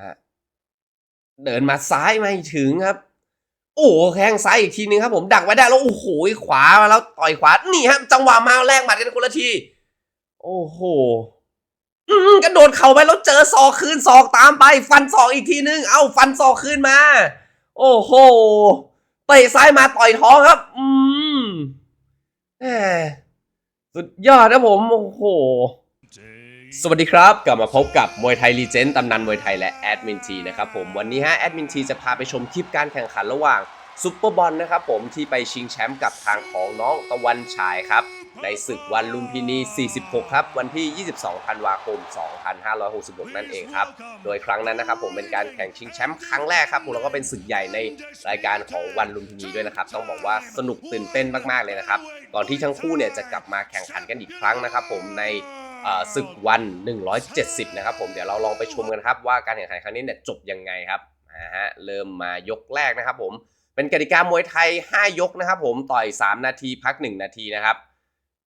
ฮะเดินมาซ้ายไม่ถึงครับ โอ้โหแข้งซ้ายอีกทีนึงครับ ผมดักไว้ได้แล้วโอ้โหขวามาแล้วต่อยขวานี่ฮะจังหวะมาแรกหมัดกันคนละที โอ้โหอืมกระโดดเข่าไปแล้วเจอศอกคืนศอกตามไป ฟันศอกอีกทีนึง เอ้าฟันศอกคืนมา โอ้โหเตะซ้ายมาต่อยท้องครับ อืมแหมสุดยอดนะผม โอ้โห สวัสดีครับ กลับมาพบกับมวยไทยลีเจนด์ตำนานมวยไทยและแอดมินทีนะครับผมวันนี้ฮะแอดมินทีจะพาไปชมคลิปการแข่งขันระหว่างซุปเปอร์บอลนะครับผมที่ไปชิงแชมป์กับทางของน้องตะวันฉายครับ ในศึกวันลุมพินี 46 ครับ วันที่ 22 ธันวาคม 2566 นั่นเองครับ โดยครั้งนั้นนะครับผมเป็นการแข่งชิงแชมป์ครั้งแรกครับแล้วก็เป็นศึกใหญ่ในรายการของวันลุมพินีด้วยนะครับ ต้องบอกว่าสนุกตื่นเต้นมากๆเลยนะครับก่อนที่ทั้งคู่เนี่ยจะกลับมาแข่งขันกันอีกครั้งนะครับผมใน ศึกวัน 170 นะครับผมเดี๋ยวเราลองไปชมกันครับว่าการแข่งขันครั้งนี้เนี่ยจบยังไงครับนะฮะเริ่มมายกแรกนะครับผมเป็นกติกามวยไทย 5 ยกนะครับผมต่อย 3 นาทีพัก 1 นาทีนะครับ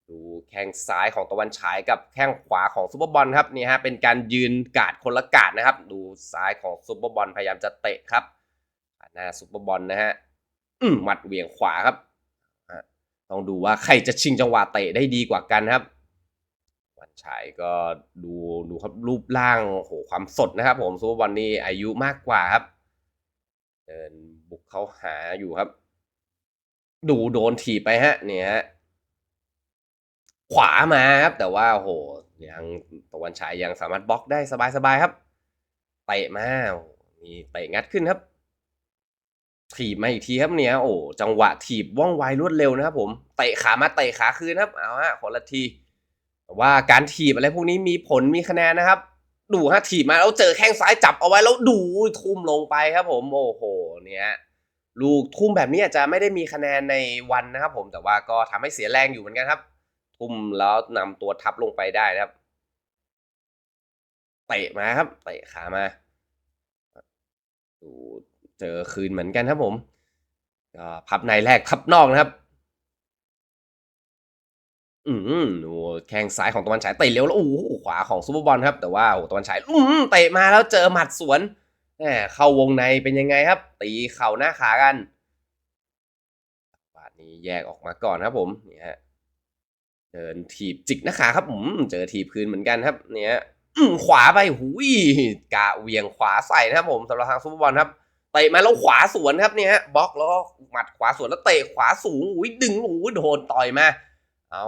ดูแข้งซ้ายของตะวันฉายกับแข้งขวาของซุปเปอร์บอลครับนี่ฮะเป็นการยืนกาดคนละกาดนะครับ ดูซ้ายของซุปเปอร์บอลพยายามจะเตะครับหน้าซุปเปอร์บอลนะฮะหมัดเหวี่ยงขวาครับต้องดูว่าใครจะชิงจังหวะเตะได้ดีกว่ากันครับ ฉายก็ดูดูครับรูปร่างโหความสดนะครับ ผมซูเปอร์บอลนี่อายุมากกว่าครับเดินบุกเขาหาอยู่ครับ ดูโดนถีบไปฮะ เนี่ยฮะขวามาครับ แต่ว่าโหยังตะวันฉายยังสามารถบล็อกได้สบายๆครับเตะมามีเตะงัดขึ้นครับ ถีบมาอีกทีครับเนี่ยโอ้จังหวะถีบว่องไวรวดเร็วนะครับ ผมเตะขามาเตะขาคืนครับเอาฮะคนละที แต่ว่าการถีบอะไรพวกนี้มีผลมีคะแนนนะครับ ดูฮะถีบมาแล้วเจอแข้งซ้ายจับเอาไว้แล้วดูทุ่มลงไปครับผมโอ้โหเนี่ยลูกทุ่มแบบนี้อาจจะไม่ได้มีคะแนนในวันนะครับ ผมแต่ว่าก็ทำให้เสียแรงอยู่เหมือนกันครับ ทุ่มแล้วนำตัวทับลงไปได้นะครับเตะมาครับเตะขามาดูเจอคืนเหมือนกันครับผมก็พับในแรกพับนอกนะครับ อืมแข้งซ้ายของตะวันฉายเตะเร็วแล้วโอ้โหขวาของซูเปอร์บอลครับ แต่ว่าโอ้ตะวันฉายอืมเตะมาแล้วเจอหมัดสวนแหมเข้าวงในเป็นยังไงครับ ตีเข่าหน้าขากันบาดนี้แยกออกมาก่อนครับผมเนี่ยฮะเดินถีบจิกหน้าขาครับอืมเจอถีบคืนเหมือนกันครับ เนี่ยขวาไปหุยกะเวียงขวาใส่นะครับผมสำหรับทางซูเปอร์บอลครับเตะมาแล้วขวาสวนครับเนี่ยฮะบล็อกแล้วก็หมัดขวาสวนแล้วเตะขวาสูงอุ้ยดึงโอ้โหโดนต่อยมาเอา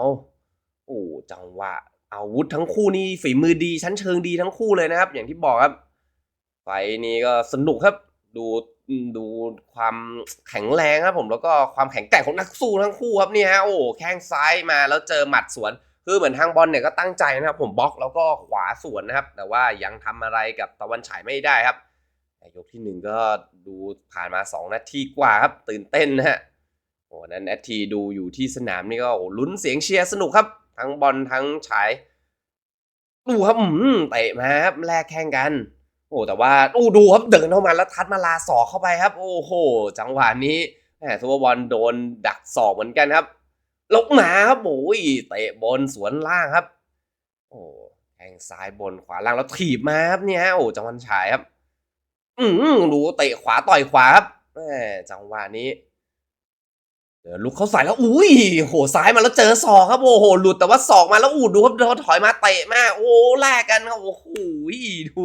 โอ้จังหวะอาวุธทั้งคู่นี่ฝีมือดีชั้นเชิงดีทั้งคู่เลยนะครับ อย่างที่บอกครับ ไฟนี้ก็สนุกครับ ดูดูความแข็งแรงครับผมแล้วก็ความแข็งแกร่งของนักสู้ทั้งคู่ครับนี่ฮะโอ้แข้งซ้ายมาแล้วเจอหมัดสวนคือเหมือนทางบอลเนี่ยก็ตั้งใจนะครับ ผมบล็อกแล้วก็ขวาสวนนะครับ แต่ว่ายังทำอะไรกับตะวันฉายไม่ได้ครับยกที่หนึ่งก็ดูผ่านมาสองนาทีกว่าครับ ตื่นเต้นนะฮะโอ้นั้นแอดทีดูอยู่ที่สนามนี่ก็โอ้ลุ้นเสียงเชียร์สนุกครับ ทั้งบอลทั้งฉายดูครับอืมเตะมาครับแลกแข่งกัน โอ้แต่ว่าอู้ดูครับเดินเข้ามาแล้วทัดมาลาศอกเข้าไปครับ โอ้โห จังหวะนี้แหมซูเปอร์บอลโดนดักศอกเหมือนกันครับลกหมาครับโอ้ยเตะบนสวนล่างครับ โอ้แทงซ้ายบนขวาล่างแล้วถีบมาครับเนี่ยโอ้จังหวะฉายครับ อืมดูเตะขวาต่อยขวาครับแหมจังหวะนี้ เดี๋ยวลุกเขาใส่แล้วอุ้ยโหซ้ายมาแล้วเจอศอกครับโอ้โหหลุดแต่ว่าศอกมาแล้วอูดดูครับเขาถอยมาเตะมาก โอ้แลกกันครับโอ้โหดู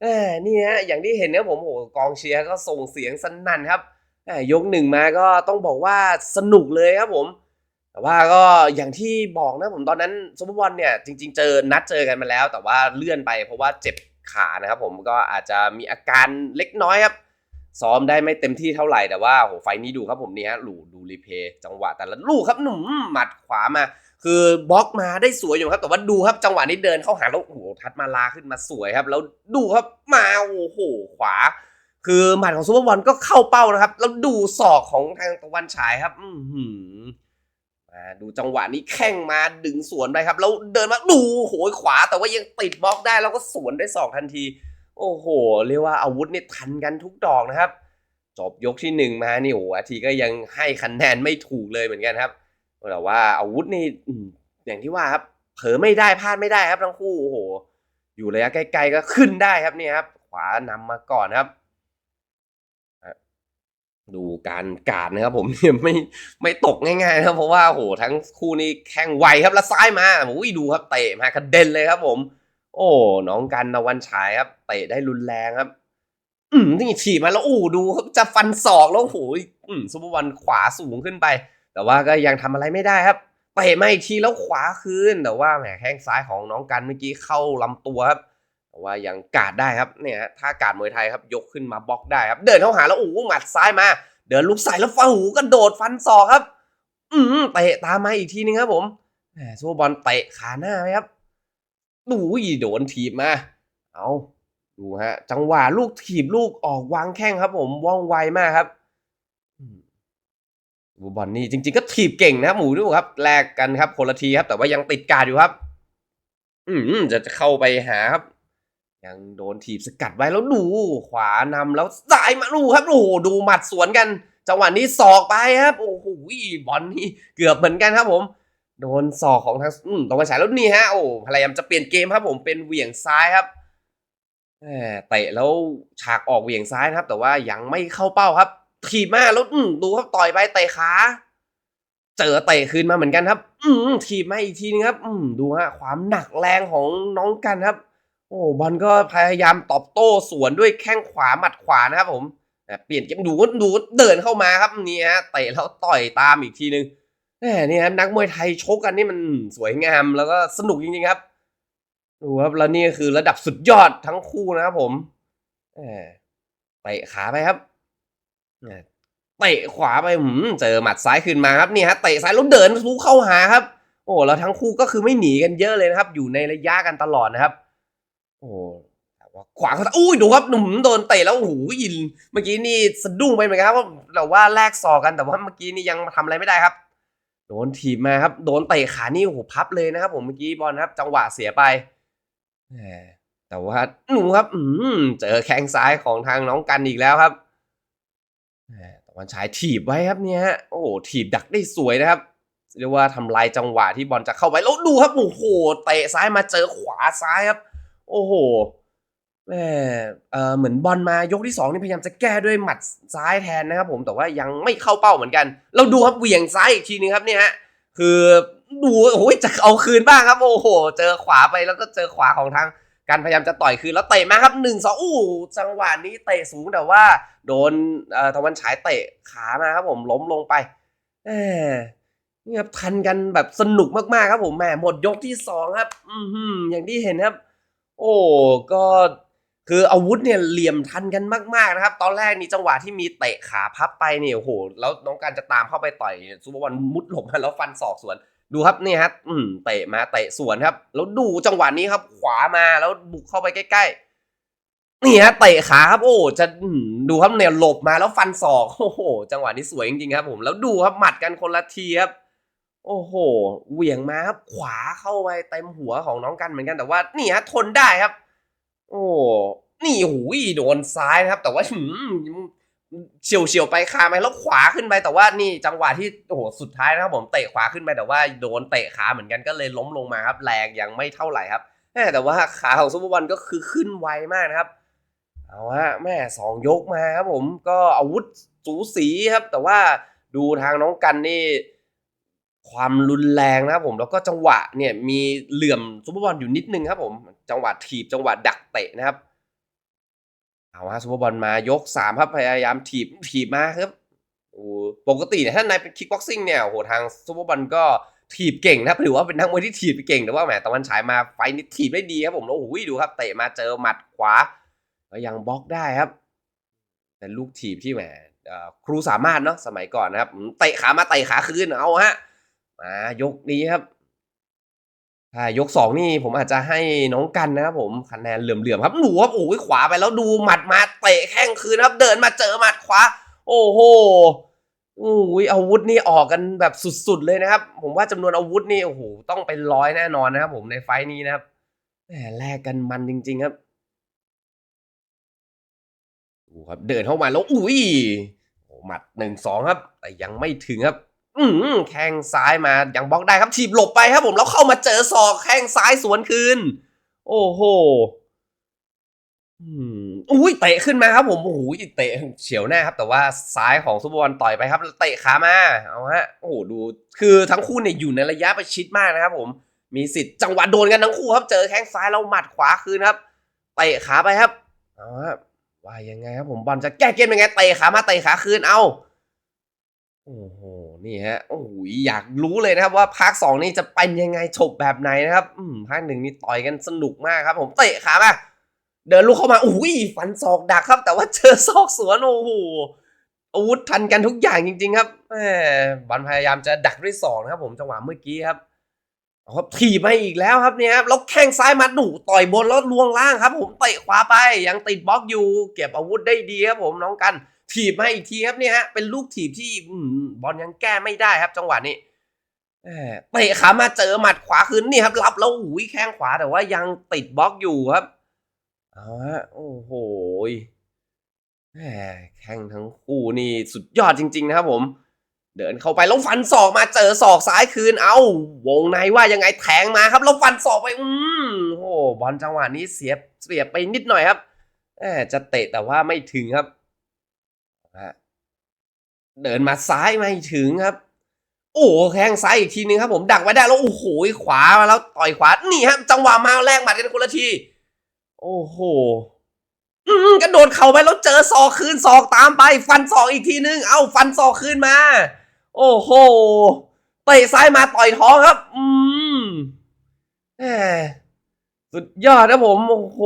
เออนี่ฮะอย่างที่เห็นนี่ยผมโอ้โหกองเชียร์ก็ส่งเสียงสนั่นครับยกหนึ่งมาก็ต้องบอกว่าสนุกเลยครับผม แต่ว่าก็อย่างที่บอกนะผมตอนนั้นซุปเปอร์บอลเนี่ยจริง ๆ เจอนัดเจอกันมาแล้ว แต่ว่าเลื่อนไปเพราะว่าเจ็บขานะครับผมก็อาจจะมีอาการเล็กน้อยครับ ซ้อมได้ไม่เต็มที่เท่าไหร่แต่ว่าโหไฟนี้ดูครับผมนี่ฮะหลูดูรีเพย์จังหวะแต่ละลูกครับหนุ่มหมัดขวามา คือบล็อกมาได้สวยอยู่ครับ แต่ว่าดูครับจังหวะนี้เดินเข้าหาแล้วโอ้โหทัดมาลาขึ้นมาสวยครับ แล้วดูครับมาโอ้โหขวา คือหมัดของซูเปอร์บอลก็เข้าเป้านะครับ แล้วดูศอกของทางตะวันฉายครับ อืมาดูจังหวะนี้แข้งมาดึงสวนไปครับ แล้วเดินมาดูโหยขวา แต่ว่ายังติดบล็อกได้แล้วก็สวนได้วยศอกทันที โอ้โห เรียกว่าอาวุธนี่ทันกันทุกดอกนะครับ จบยกที่หนึ่งมานี่โอ้โหอาทีก็ยังให้คะแนนไม่ถูกเลยเหมือนกันครับแต่ว่าอาวุธนี่อย่างที่ว่าครับเผลอไม่ได้พลาดไม่ได้ครับทั้งคู่โอ้โห อยู่ระยะใกลๆก็ขึ้นได้ครับเนี่ยครับ ขวานำมาก่อนครับ ดูการการนะครับผมเนี่ยไม่ไม่ตกง่ายๆนะครับเพราะว่าโอ้โหทั้งคู่นี้แข่งไวครับแล้วซ้ายมาโอ้ยดูครับเตะมากระเด็นเลยครับผม โอ้น้องกันนวันฉายครับเตะได้รุนแรงครับ อืมนี่ถีบมาแล้วโอ้ดูจะฟันศอกแล้วโอ้โหอืมซุปเปอร์วันขวาสูงขึ้นไป แต่ว่าก็ยังทำอะไรไม่ได้ครับเตะมาอีกทีแล้วขวาคืนแต่ว่าแหมแข้งซ้ายของน้องกันเมื่อกี้เข้าลำตัวครับแต่ว่ายังกาดได้ครับเนี่ยฮะถ้ากาดมวยไทยครับยกขึ้นมาบล็อกได้ครับ เดินเข้าหาแล้วโอ้หหมัดซ้ายมา เดินลุกใส่แล้วฟ้าหูกระโดดฟันศอกครับ อืมเตะตามมาอีกทีนึงครับผมแหมซูเปอร์บอลเตะขาหน้าไหมครับ ดูอีโดนถีบมา เอาดูฮะ จังหวะลูกถีบลูกออกวางแข้งครับ ผมว่องไวมากครับอืมซูบอลนี่จริง ๆ ก็ถีบเก่งนะหมูดูครับแลกกันครับคนละทีครับ แต่ว่ายังติดการดอยู่ครับ อืมจะจะเข้าไปหาครับ ยังโดนถีบสกัดไว้แล้วดู ขวานำแล้วซ้ายมาดูครับโอ้โหดูหมัดสวนกัน จังหวะนี้ศอกไปครับ โอ้โหบอลนี่เกือบเหมือนกันครับ ผม โดนศอกของทางตรงกระฉายแล้วนี่ฮะโอ้พยายามจะเปลี่ยนเกมครับผมเป็นเหวี่ยงซ้ายครับแหมเตะแล้วฉากออกเหวี่ยงซ้ายนะครับ แต่ว่ายังไม่เข้าเป้าครับถีบมาแล้วดูครับต่อยไปเตะขาเจอเตะคืนมาเหมือนกันครับ อืถีบมาอีกทีนึงครับ อืดูฮะความหนักแรงของน้องกันครับ โอ้บอลก็พยายามตอบโต้สวนด้วยแข้งขวาหมัดขวานะครับผมเปลี่ยนเกมดูดูเดินเข้ามาครับนี่ฮะเตะแล้วต่อยตามอีกทีนึง นี่ครับนักมวยไทยชกกันนี่มันสวยงามแล้วก็สนุกจริงๆครับดูครับแล้วนี่คือระดับสุดยอดทั้งคู่นะครับผมเตะขาไปครับเตะขวาไปหืมเจอหมัดซ้ายขึ้นมาครับนี่ฮะเตะซ้ายแล้วเดินทุเข้าหาครับ โอ้แล้วทั้งคู่ก็คือไม่หนีกันเยอะเลยนะครับ อยู่ในระยะกันตลอดนะครับ โอ้แต่ว่าขวาเขาอุ้ยดูครับหนุ่มโดนเตะแล้วโอ้โหยิน เมื่อกี้นี่สะดุ้งไปเหมือนกันครับว่าแต่ว่าแลกศอกกันแต่ว่าเมื่อกี้นี่ยังทำอะไรไม่ได้ครับ โดนถีบมาครับ โดนเตะขานี่โอ้โหพับเลยนะครับ ผมเมื่อกี้บอลครับ จังหวะเสียไปแต่ว่าหนูครับ อืเจอแข้งซ้ายของทางน้องกันอีกแล้วครับตะวันฉายถีบไว้ครับเนี่ยโอ้โหถีบดักได้สวยนะครับเรียกว่าทำลายจังหวะที่บอลจะเข้าไปแล้วดูครับโอ้โหเตะซ้ายมาเจอขวาซ้ายครับ โอ้โห แหมเออเหมือนบอลมายกที่สองนี่พยายามจะแก้ด้วยหมัดซ้ายแทนนะครับผมแต่ว่ายังไม่เข้าเป้าเหมือนกัน เราดูครับเหวี่ยงซ้ายอีกทีนึงครับเนี่ยฮะคือดูโอ้ยจะเอาคืนบ้างครับโอ้โห เจอขวาไปแล้วก็เจอขวาของทางการพยายามจะต่อยคืนแล้วเตะมาครับหนึ่งสองอู้จังหวะนี้เตะสูงแต่ว่า โดนเออตะวันฉายเตะขามาครับผมล้มลงไปแหมนี่ครับทันกันแบบสนุกมากๆครับผมแหมหมดยกที่สองครับ อือหืออย่างที่เห็นครับ โอ้ก็ คืออาวุธเนี่ยเหลี่ยมทันกันมากๆนะครับ ตอนแรกนี่จังหวะที่มีเตะขาพับไปเนี่ยโอ้โหแล้วน้องการจะตามเข้าไปต่อยซูเปอร์วันมุดหลบมาแล้วฟันศอกสวน ดูครับนี่ครับอืมเตะมาเตะสวนครับ แล้วดูจังหวะนี้ครับ ขวามาแล้วบุกเข้าไปใกล้ๆนี่ฮะเตะขาครับ โอ้จะดูครับเนี่ยหลบมาแล้วฟันศอกโอ้โหจังหวะนี้สวยจริงๆครับผมแล้วดูครับหมัดกันคนละทีครับโอ้โหเหวี่ยงมาครับขวาเข้าไปเต็มหัวของน้องกันเหมือนกันแต่ว่านี่ฮะทนได้ครับ โอ้นี่หูยโดนซ้ายนะครับ แต่ว่าเฉียวเฉียวไปคาไหมแล้วขวาขึ้นไปแต่ว่านี่จังหวะที่โอ้โหสุดท้ายนะครับผมเตะขวาขึ้นไปแต่ว่าโดนเตะขาเหมือนกันก็เลยล้มลงมาครับ แรงยังไม่เท่าไหร่ครับแต่ว่าขาของซุปเปอร์วันก็คือขึ้นไวมากนะครับเอาฮะแม่สองยกมาครับผมก็อาวุธสูสีครับ แต่ว่าดูทางน้องกันนี่ ความรุนแรงนะครับผมแล้วก็จังหวะเนี่ยมีเหลื่อมซุปเปอร์บอลอยู่นิดนึงครับผม จังหวะถีบจังหวะดักเตะนะครับเอาฮะซุปเปอร์บอลมายกสามครับพยายามถีบถีบมาครับปกติเนี่ยถ้าในเป็นคิกบ็อกซิ่งเนี่ยโหทางซุปเปอร์บอลก็ถีบเก่งนะครับหรือว่าเป็นนักมวยที่ถีบเก่งแต่ว่าแหมตะวันฉายมาไฟนี้ถีบได้ดีครับผมแล้วโอ้โหดูครับเตะมาเจอหมัดขวาก็ยังบล็อกได้ครับเป็นลูกถีบที่แหมครูสามารถเนาะสมัยก่อนนะครับเตะขามาเตะขาคืนเอาฮะมายกนี้ครับ ถ้ายกสองนี่ผมอาจจะให้น้องกันนะครับผมคะแนนเหลื่อมๆครับหนูครับโอ้ยขวาไปแล้วดูหมัดมาเตะแข้งคืนครับเดินมาเจอหมัดขวา โอ้โหอุ้ยอาวุธนี่ออกกันแบบสุดๆเลยนะครับ ผมว่าจำนวนอาวุธนี่โอ้โหต้องเป็นร้อยแน่นอนนะครับ ผมในไฟนี้นะครับแหมแลกกันมันจริง ๆครับดูครับเดินเข้ามาแล้วอุ้ยหมัดหนึ่งสองครับ แต่ยังไม่ถึงครับ อืมแข้งซ้ายมาอยังบล็อกได้ครับถีบหลบไปครับผมแล้วเข้ามาเจอศอกแข้งซ้ายสวนคืน โอ้โหอืมอุ้ยเตะขึ้นมาครับผมโอ้โหเตะเฉียวหน้าครับ แต่ว่าซ้ายของซุปเปอร์บอลต่อยไปครับแล้วเตะขามาเอาฮะโอ้โหดู คือทั้งคู่เนี่ยอยู่ในระยะประชิดมากนะครับ ผมมีสิทธิ์จังหวะโดนกันทั้งคู่ครับเจอแข้งซ้ายแล้วหมัดขวาคืนครับเตะขาไปครับเอาฮะว่ายังไงครับผมบอลจะแก้เกมยังไงเตะขามาเตะขาคืนเอาโอ้โห นี่ฮะโอ้โหอยากรู้เลยนะครับว่าภาคสองนี่จะเป็นยังไงจบแบบไหนนะครับอืมภาคหนึ่งนี่ต่อยกันสนุกมากครับ ผมเตะขามาเดินลุกเข้ามาอุ้ยฟันศอกดักครับ แต่ว่าเจอศอกสวนโอ้โหอาวุธทันกันทุกอย่างจริง ๆ ครับแหมบอลพยายามจะดักด้วยศอกนะครับ ผมจังหวะเมื่อกี้ครับครับถีบมาอีกแล้วครับเนี่ยครับแล้วแข้งซ้ายมาดูต่อยบนแล้วลวงล่างครับ ผมเตะขวาไปยังติดบล็อกอยู่ เก็บอาวุธได้ดีครับผมน้องกัน ถีบมาอีกทีครับเนี่ยฮะเป็นลูกถีบที่บอลยังแก้ไม่ได้ครับ จังหวะนี้เตะขามาเจอหมัดขวาคืนนี่ครับรับแล้วหุยแข้งขวาแต่ว่ายังติดบล็อกอยู่ครับเอาฮะโอ้โหแข่งทั้งคู่นี่สุดยอดจริง ๆ นะครับผม เดินเข้าไปแล้วฟันศอกมาเจอศอกซ้ายคืน เอาวงในว่ายังไงแทงมาครับแล้วฟันศอกไป อืมโอ้บอลจังหวะนี้เสียเสียไปนิดหน่อยครับแหมจะเตะแต่ว่าไม่ถึงครับ เดินมาซ้ายไม่ถึงครับ โอ้แข้งซ้ายอีกทีนึงครับ ผมดักไว้ได้แล้วโอ้โหขวามาแล้วต่อยขวานี่ครับจังหวะมาแรกหมัดกันคนละที โอ้โหอืมกระโดดเข่าไปแล้วเจอศอกคืนศอกตามไป ฟันศอกอีกทีนึง เอ้าฟันศอกคืนมา โอ้โหเตะซ้ายมาต่อยท้องครับ อืมแหมสุดยอดนะผม โอ้โห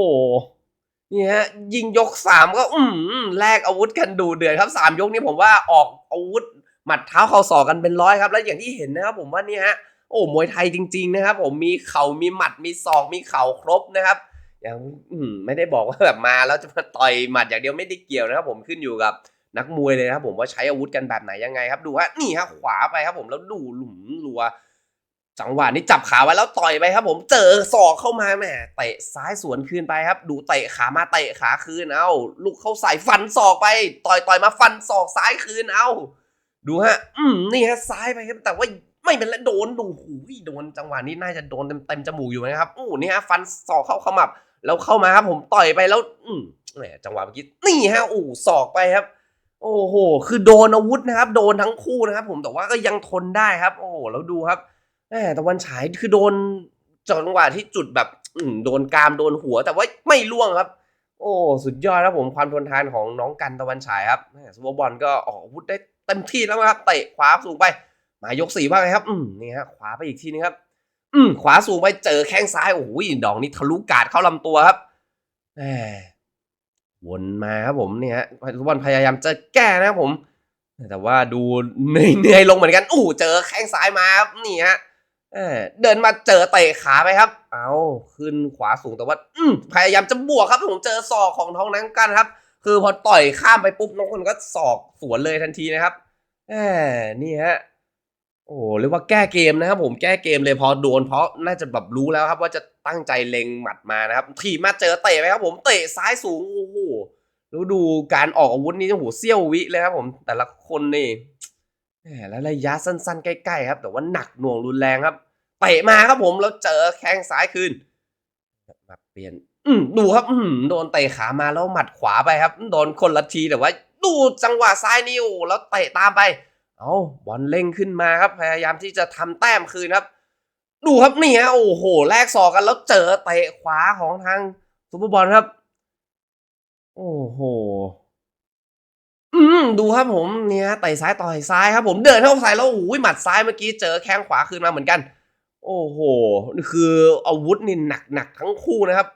นี่ฮะยิงยกสามก็อืมแลกอาวุธกันดูเดือดครับสามยกนี้ผมว่าออกอาวุธหมัดเท้าเข่าศอกกันเป็นร้อยครับ แล้วอย่างที่เห็นนะครับผมว่านี่ฮะโอ้มวยไทยจริง ๆ นะครับ ผมมีเข่ามีหมัดมีศอกมีเข่าครบนะครับยังอืมไม่ได้บอกว่าแบบมาแล้วจะมาต่อยหมัดอย่างเดียวไม่ได้เกี่ยวนะครับ ผมขึ้นอยู่กับนักมวยเลยนะครับผมว่าใช้อาวุธกันแบบไหนยังไงครับ ดูฮะนี่ฮะขวาไปครับผมแล้วดูหลุมรัว จังหวะนี้จับขาไว้แล้วต่อยไปครับ ผมเจอศอกเข้ามาแหมเตะซ้ายสวนคืนไปครับ ดูเตะขามาเตะขาคืนเอาลูกเข้าใส่ฟันศอกไป ต่อยต่อยมาฟันศอกซ้ายคืนเอาดูฮะ อืมนี่ฮะซ้ายไปครับ แต่ว่าไม่เป็นไรโดนดูหูยโดนจังหวะนี้น่าจะโดนเต็มเต็มจมูกอยู่นะครับอู้นี่ฮะฟันศอกเข้าขมับแล้วเข้ามาครับ ผมต่อยไปแล้ว อืมแหมจังหวะเมื่อกี้นี่ฮะอู้ศอกไปครับโอ้โห คือโดนอาวุธนะครับ โดนทั้งคู่นะครับ ผมแต่ว่าก็ยังทนได้ครับ โอ้โหแล้วดูครับ แตะวันฉายคือโดนจังหวะที่จุดแบบ อืมโดนกรามโดนหัว แต่ว่าไม่ล่วงครับ โอ้สุดยอดครับผมความทนทานของน้องกันตะวันฉายครับแหมซูเปอร์บอลก็ออกอาวุธได้เต็มที่แล้วครับเตะขวาสูงไป มายกสี่บ้างไงครับ อืมนี่ฮะขวาไปอีกทีนึงครับ อืมขวาสูงไปเจอแข้งซ้ายโอ้โหดอกนี้ทะลุกาดเข้าลำตัวครับแหมวนมาครับผมเนี่ยฮะทุกบอลพยายามจะแก้นะครับผม แต่ว่าดูเหนื่อยเหนื่อยลงเหมือนกัน อู้เจอแข้งซ้ายมาครับนี่ฮะ เดินมาเจอเตะขาไปครับ เอาขึ้นขวาสูงแต่ว่า อืพยายามจะบวกครับผมเจอศอกของท้องนังกันครับ คือพอต่อยข้ามไปปุ๊บน้องคนก็ศอกสวนเลยทันทีนะครับแหมนี่ฮะโอ้โหเรียกว่าแก้เกมนะครับผมแก้เกมเลยพอโดนเพราะน่าจะแบบรู้แล้วครับว่าจะตั้งใจเล็งหมัดมานะครับถีมาเจอเตะไปครับผมเตะซ้ายสูงโอ้โหแล้วดูการออกอาวุธนี่โอ้โหเสี้ยววิเลยครับผมแต่ละคนนี่ แล้วระยะสั้นๆ ใกล้ๆครับ แต่ว่าหนักหน่วงรุนแรงครับเตะมาครับผมแล้วเจอแข้งซ้ายคืนมาเปลี่ยนดูครับโดนเตะขามาแล้วหมัดขวาไปครับ โดนคนละทีแต่ว่า ดูจังหวะซ้ายนี่โอ้แล้วเตะตามไป เอาบอลเร่งขึ้นมาครับ พยายามที่จะทำแต้มคืนครับ ดูครับนี่ฮะโอ้โหแลกศอกกันแล้วเจอเตะขวาของทางซูเปอร์บอลครับ โอ้โห อืมดูครับผมเนี่ยเตะซ้ายต่อยซ้ายครับผมเดินเข้าใส่แล้วโอ้ยหมัดซ้ายเมื่อกี้เจอแข้งขวาคืนมาเหมือนกัน โอ้โหคืออาวุธนี่หนักหนักทั้งคู่นะครับ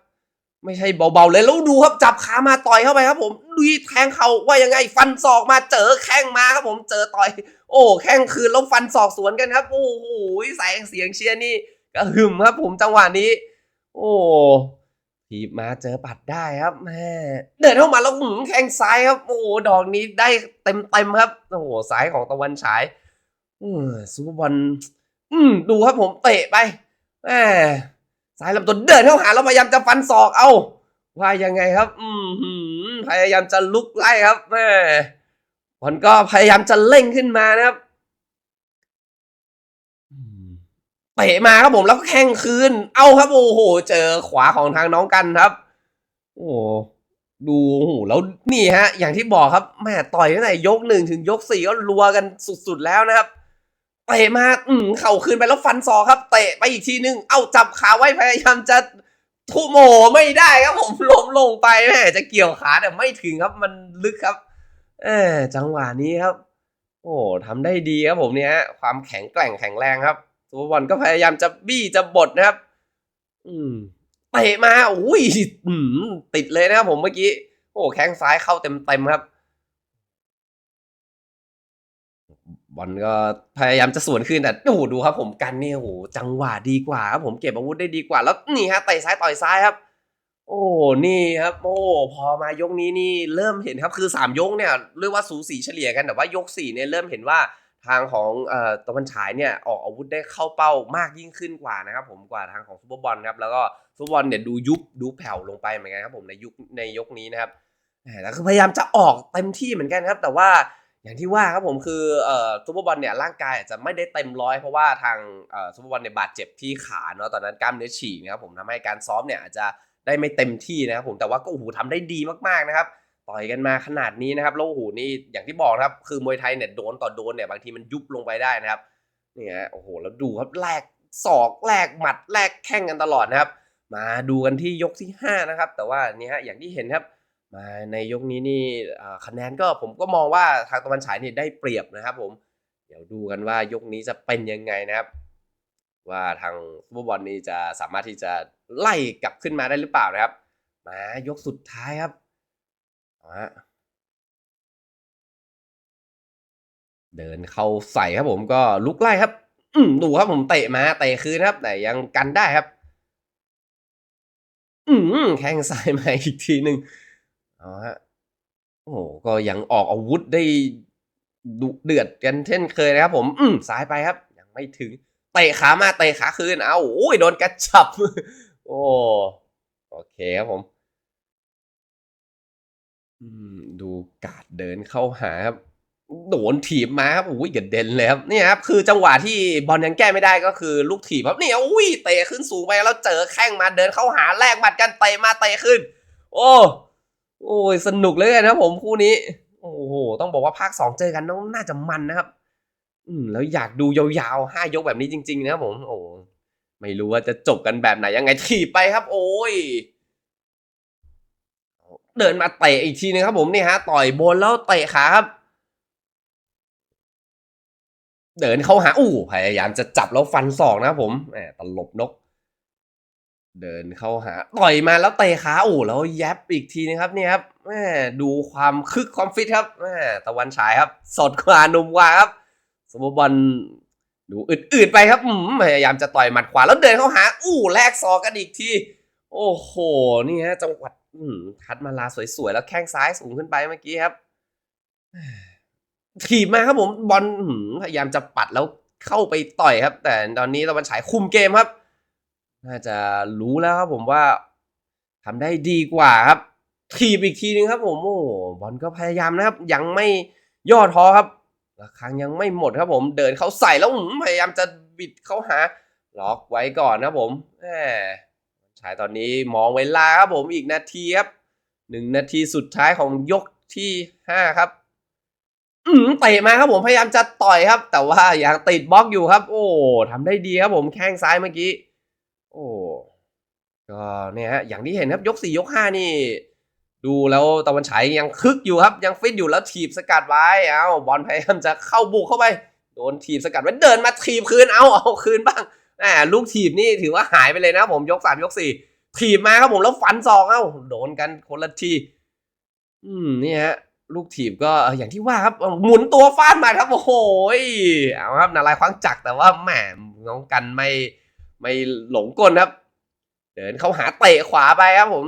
ไม่ใช่เบาๆเลยแล้วดูครับจับขามาต่อยเข้าไปครับ ผมดูแทงเข่าว่ายังไง ฟันศอกมาเจอแข้งมาครับผมเจอต่อย โอ้แข้งคืนแล้วฟันศอกสวนกันครับโอ้โหแสงเสียงเชียร์นี่กระหึ่มครับผมจังหวะนี้ โอ้ ทีบมาเจอปัดได้ครับแม่เดินเข้ามาแล้วหืมแข้งซ้ายครับ โอ้โหดอกนี้ได้เต็มเต็มๆครับโอ้โหสายของตะวันฉายอืมซูเปอร์บอลอืมดูครับผมเตะไปแหมสายลำตัวเดินเข้าหาแล้วพยายามจะฟันศอกเอาว่ายังไงครับ อืมพยายามจะลุกไล่ครับแหมบอลก็พยายามจะเร่งขึ้นมานะครับ ตะมาครับผมแล้วก็แข้งคืน เอาครับโอ้โห เจอขวาของทางน้องกันครับ โอ้ดูโอ้โหแล้วนี่ฮะ อย่างที่บอกครับแม่ต่อยตั้งแต่ยกหนึ่งถึงยกสี่ก็รัวกันสุดๆแล้วนะครับเตะมาอืมเข่าคืนไปแล้วฟันศอครับ เตะไปอีกทีนึง เอ้าจับขาไว้พยายามจะทุโมไม่ได้ครับผมล้มลงไปแม่จะเกี่ยวขาแต่ไม่ถึงครับมันลึกครับเออจังหวะนี้ครับ โอ้ทำได้ดีครับผมเนี่ยความแข็งแกร่งแข็งแรงครับ ซูเปอร์บอลก็พยายามจะบี้จะบดนะครับ อืมเตะมาอุ้ยอืมติดเลยนะครับผมเมื่อกี้ โอ้แข้งซ้ายเข้าเต็มเต็มๆครับบอลก็พยายามจะสวนคืนแต่โอ้โหดูครับ ผมกันเนี่ยโอ้โหจังหวะดีกว่าครับผมเก็บอาวุธได้ดีกว่า แล้วนี่ฮะเตะซ้ายต่อยซ้ายครับ โอ้นี่ครับ โอ้พอมายกนี้นี่เริ่มเห็นครับ คือสามยกเนี่ยเรียกว่าสูสีเฉลี่ยกันแต่ว่ายกสี่เนี่ยเริ่มเห็นว่า ทางของอตะวันฉายเนี่ยออกอาวุธได้เข้าเป้ามากยิ่งขึ้นกว่านะครับผมกว่าทางของซูเปอร์บอลครับแล้วก็ซูเปอร์บอลเนี่ยดูยุบดูแผ่วลงไปเหมือนกันครับผมในยุคในยกนี้นะครับแล้วคือพยายามจะออกเต็มที่เหมือนกันครับ แต่ว่าอย่างที่ว่าครับผมคือซูเปอร์บอลเนี่ยร่างกายอาจจะไม่ได้เต็มร้อยเพราะว่าทางซูเปอร์บอลเนี่ยบาดเจ็บที่ขาเนาะตอนนั้นกล้ามเนื้อฉีกนะครับผมทำให้การซ้อมเนี่ยอาจจะได้ไม่เต็มที่นะครับผมแต่ว่าก็โอ้โหทำได้ดีมากๆนะครับ ต่อยกันมาขนาดนี้นะครับแล้วโอ้โหนี่อย่างที่บอกนะครับ คือมวยไทยเนี่ยโดนต่อโดนเนี่ยบางทีมันยุบลงไปได้นะครับเนี่ยโอ้โหแล้วดูครับแลกศอกแลกหมัดแลกแข้งกันตลอดนะครับ มาดูกันที่ยกที่ห้านะครับ แต่ว่านี่ฮะอย่างที่เห็นครับ มาในยกนี้นี่คะแนนก็ผมก็มองว่าทางตะวันฉายนี่ได้เปรียบนะครับ ผมเดี๋ยวดูกันว่ายกนี้จะเป็นยังไงนะครับ ว่าทางฟุตบอลนี้จะสามารถที่จะไล่กลับขึ้นมาได้หรือเปล่านะครับ มายกสุดท้ายครับ ฮะเดินเข้าใส่ครับผมก็ลุกไล่ครับ อืมดูครับผมเตะมาเตะคืนครับ แต่ยังกันได้ครับ อืมแข้งซ้ายมาอีกทีหนึ่งเอาฮะโอ้โหก็ยังออกอาวุธได้ดุเดือดกันเช่นเคยนะครับ ผม อืมซ้ายไปครับ ยังไม่ถึงเตะขามาเตะขาคืนเอาโอ้ยโดนกระชับ โอ้โอเคครับผม อืมดูการดเดินเข้าหาครับ โดนถีบมาครับอุ้ยกระเด็นเลยครับนี่ครับคือจังหวะที่บอลยังแก้ไม่ได้ก็คือลูกถีบครับเนี่ยอุ้ยเตะขึ้นสูงไปแล้วเจอแข้งมาเดินเข้าหาแลกหมัดกันเตะมาเตะขึ้น โอ้โอ้ยสนุกเลยนะครับผมคู่นี้ โอ้โหต้องบอกว่าภาคสองเจอกันต้องน่าจะมันนะครับ อืมแล้วอยากดูยาวๆห้ายกแบบนี้จริง ๆ นะครับผม โอ้ไม่รู้ว่าจะจบกันแบบไหนยังไงถีบไปครับ โอ้ย เดินมาเตะอีกทีนึงครับผมนี่ฮะต่อยบนแล้วเตะขาครับ เดินเข้าหาอู้พยายามจะจับแล้วฟันศอกนะครับผมแหมตลบนก เดินเข้าหาต่อยมาแล้วเตะขาอู้แล้วแยบอีกทีนึงครับนี่ครับแหมดูความคึกความฟิตครับแหมตะวันฉายครับ สดกว่านุ่มกว่าครับสมบูบอลดูอืดๆไปครับอืมพยายามจะต่อยหมัดขวาแล้วเดินเข้าหาอู้แลกศอกกันอีกทีโอ้โห นี่ฮะจังหวัด อืมทัดมาลาสวยๆ แล้วแข้งซ้ายสูงขึ้นไปเมื่อกี้ครับถีบมาครับผมบอลพยายามจะปัดแล้วเข้าไปต่อยครับ แต่ตอนนี้ตะวันฉายคุมเกมครับ น่าจะรู้แล้วครับผมว่าทำได้ดีกว่าครับถีบอีกทีนึงครับ ผมโอ้บอลก็พยายามนะครับ ยังไม่ย่อท้อครับระครั้งยังไม่หมดครับผมเดินเข้าใส่แล้วพยายามจะบิดเข้าหาล็อกไว้ก่อนนะผมแหม ชายตอนนี้มองเวลาครับผมอีกนาทีครับหนึ่งนาทีสุดท้ายของยกที่ห้าครับ อืมเตะมาครับผมพยายามจะต่อยครับ แต่ว่ายังติดบล็อกอยู่ครับ โอ้ทำได้ดีครับผมแข้งซ้ายเมื่อกี้ โอ้ก็เนี่ยฮะอย่างที่เห็นครับยกสี่ยกห้านี่ ดูแล้วตะวันฉายยังคึกอยู่ครับ ยังฟิตอยู่แล้วถีบสกัดไว้เอาบอลพยายามจะเข้าบุกเข้าไปโดนถีบสกัดไว้เดินมาถีบคืนเอาเอาคืนบ้าง แหมลูกถีบนี่ถือว่าหายไปเลยนะผมยกสามยกสี่ถีบมาครับผมแล้วฟันศอกเอ้าโดนกันคนละทีอืมนี่ฮะลูกถีบก็อย่างที่ว่าครับหมุนตัวฟาดมาครับโอ้โหเอาครับนารายคว้างจักรแต่ว่าแหมน้องกันไม่ไม่หลงกลครับ เดินเข้าหาเตะขวาไปครับผม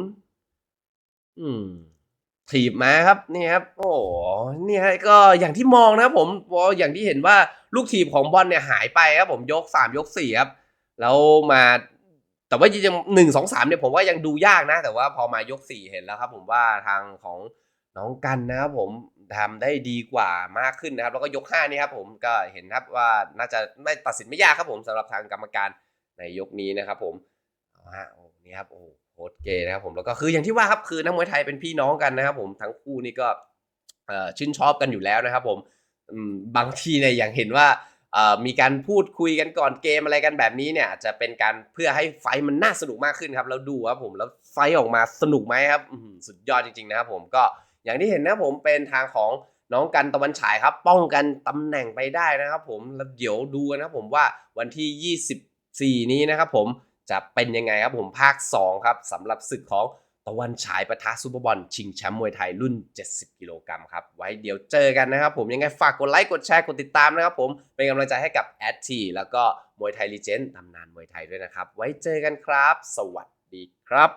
อืมถีบมาครับนี่ครับ โอ้โหนี่ฮะก็อย่างที่มองนะครับผมอย่างที่เห็นว่า ลูกถีบของบอลเนี่ยหายไปครับผมยกสามยกสี่ครับแล้วมาแต่ว่ายังหนึ่งสองสามเนี่ยผมว่ายังดูยากนะ แต่ว่าพอมายกสี่เห็นแล้วครับ ผมว่าทางของน้องกันนะครับผมทำได้ดีกว่ามากขึ้นนะครับ แล้วก็ยกห้านี่ครับผมก็เห็นครับว่าน่าจะไม่ตัดสินไม่ยากครับผมสำหรับทางกรรมการในยกนี้นะครับ ผมเอาฮะโอ้นี่ครับโอ้โค้ชเกนะครับผมแล้วก็คืออย่างที่ว่าครับคือนักมวยไทยเป็นพี่น้องกันนะครับ ผมทั้งคู่นี่ก็ชื่นชอบกันอยู่แล้วนะครับ ผม บางทีเนี่ยอย่างเห็นว่ามีการพูดคุยกันก่อนเกมอะไรกันแบบนี้เนี่ยจะเป็นการเพื่อให้ไฟมันน่าสนุกมากขึ้นครับแล้วดูครับผมแล้วไฟออกมาสนุกไหมครับสุดยอดจริงๆนะครับผมก็อย่างที่เห็นนะผมเป็นทางของน้องกันตะวันฉายครับ ป้องกันตำแหน่งไปได้นะครับ ผมแล้วเดี๋ยวดูกันนะครับผมว่าวันที่ 24 นี้นะครับผมจะเป็นยังไงครับผมภาค 2 ครับสำหรับศึกของ ตะวันฉายประทะซูเปอร์บอลชิงแชมป์มวยไทยรุ่น 70 กิโลกรัมครับ ไว้เดี๋ยวเจอกันนะครับผมยังไงฝากกดไลค์ กดแชร์ กดติดตามนะครับผม เป็นกำลังใจให้กับแอดทีแล้วก็มวยไทยลีเจนด์ตำนานมวยไทยด้วยนะครับ ไว้เจอกันครับ สวัสดีครับ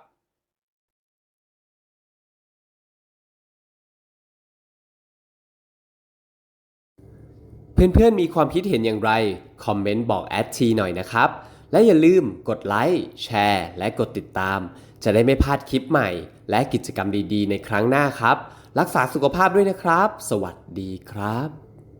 เพื่อนๆ มีความคิดเห็นอย่างไร คอมเมนต์บอกแอดทีหน่อยนะครับ และอย่าลืมกดไลค์ แชร์ และกดติดตาม จะได้ไม่พลาดคลิปใหม่ และกิจกรรมดีๆ ในครั้งหน้าครับ รักษาสุขภาพด้วยนะครับ สวัสดีครับ